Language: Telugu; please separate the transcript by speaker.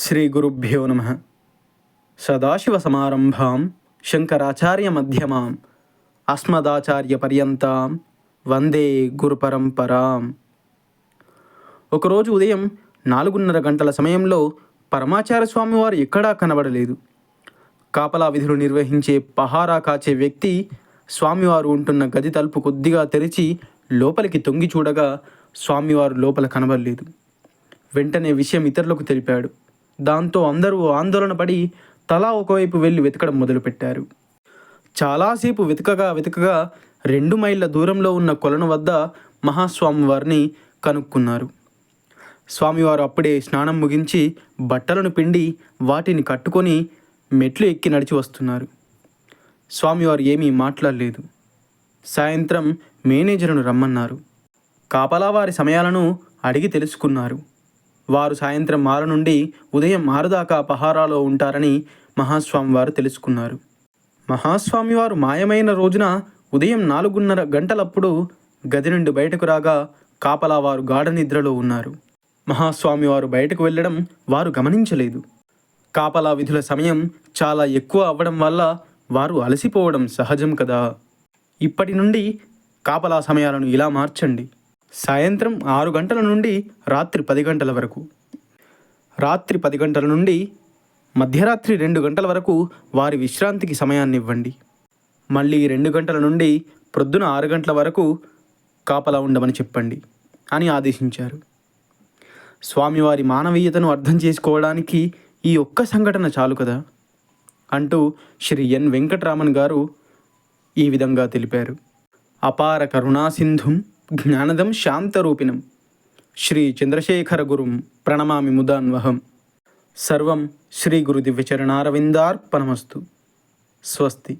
Speaker 1: శ్రీ గురుభ్యో నమ మధ్యమాం ఆస్మదాచార్య పర్యంతాం వందే గురుపరంపరాం ఒకరోజు ఉదయం నాలుగున్నర గంటల సమయంలో పరమాచార్య స్వామివారు ఎక్కడా కనబడలేదు. కాపలా విధులు నిర్వహించే పహారా కాచే వ్యక్తి స్వామివారు ఉంటున్న గది తలుపు కొద్దిగా తెరిచి లోపలికి తొంగి చూడగా స్వామివారు లోపల కనబడలేదు. వెంటనే విషయం ఇతరులకు తెలిపాడు. దాంతో అందరూ ఆందోళన పడి తలా ఒకవైపు వెళ్ళి వెతకడం మొదలుపెట్టారు. చాలాసేపు వెతకగా వెతకగా రెండు మైళ్ళ దూరంలో ఉన్న కొలను వద్ద మహాస్వామి వారిని కనుక్కున్నారు. స్వామివారు అప్పుడే స్నానం ముగించి బట్టలను పిండి వాటిని కట్టుకొని మెట్లు ఎక్కి నడిచి వస్తున్నారు. స్వామివారు ఏమీ మాట్లాడలేదు. సాయంత్రం మేనేజర్ను రమ్మన్నారు. కాపలా వారి సమయాలను అడిగి తెలుసుకున్నారు. వారు సాయంత్రం ఆరు నుండి ఉదయం ఆరు దాకా పహారాలో ఉంటారని మహాస్వామి వారు తెలుసుకున్నారు. మహాస్వామి వారు మాయమైన రోజున ఉదయం నాలుగున్నర గంటలప్పుడు గది నుండి బయటకు రాగా కాపలా వారు గాఢ నిద్రలో ఉన్నారు. మహాస్వామి వారు బయటకు వెళ్ళడం వారు గమనించలేదు. కాపలా విధుల సమయం చాలా ఎక్కువ అవ్వడం వల్ల వారు అలసిపోవడం సహజం కదా. ఇప్పటి నుండి కాపలా సమయాలను ఇలా మార్చండి. సాయంత్రం ఆరు గంటల నుండి రాత్రి పది గంటల వరకు. రాత్రి పది గంటల నుండి మధ్యరాత్రి రెండు గంటల వరకు వారి విశ్రాంతికి సమయాన్ని ఇవ్వండి మళ్ళీ రెండు గంటల నుండి ప్రొద్దున ఆరు గంటల వరకు కాపలా ఉండమని చెప్పండి అని ఆదేశించారు. స్వామివారి మానవీయతను అర్థం చేసుకోవడానికి ఈ ఒక్క సంఘటన చాలు కదా? అంటూ శ్రీ ఎన్ వెంకటరామన్ గారు ఈ విధంగా తెలిపారు. అపార కరుణాసింధుం జ్ఞానదం శాంతరూపిణం. శ్రీ చంద్రశేఖర గురుం ప్రణమామి ముదాన్వహం. సర్వం శ్రీ గురు దివ్యచరణారవిందార్పణమస్తు స్వస్తి.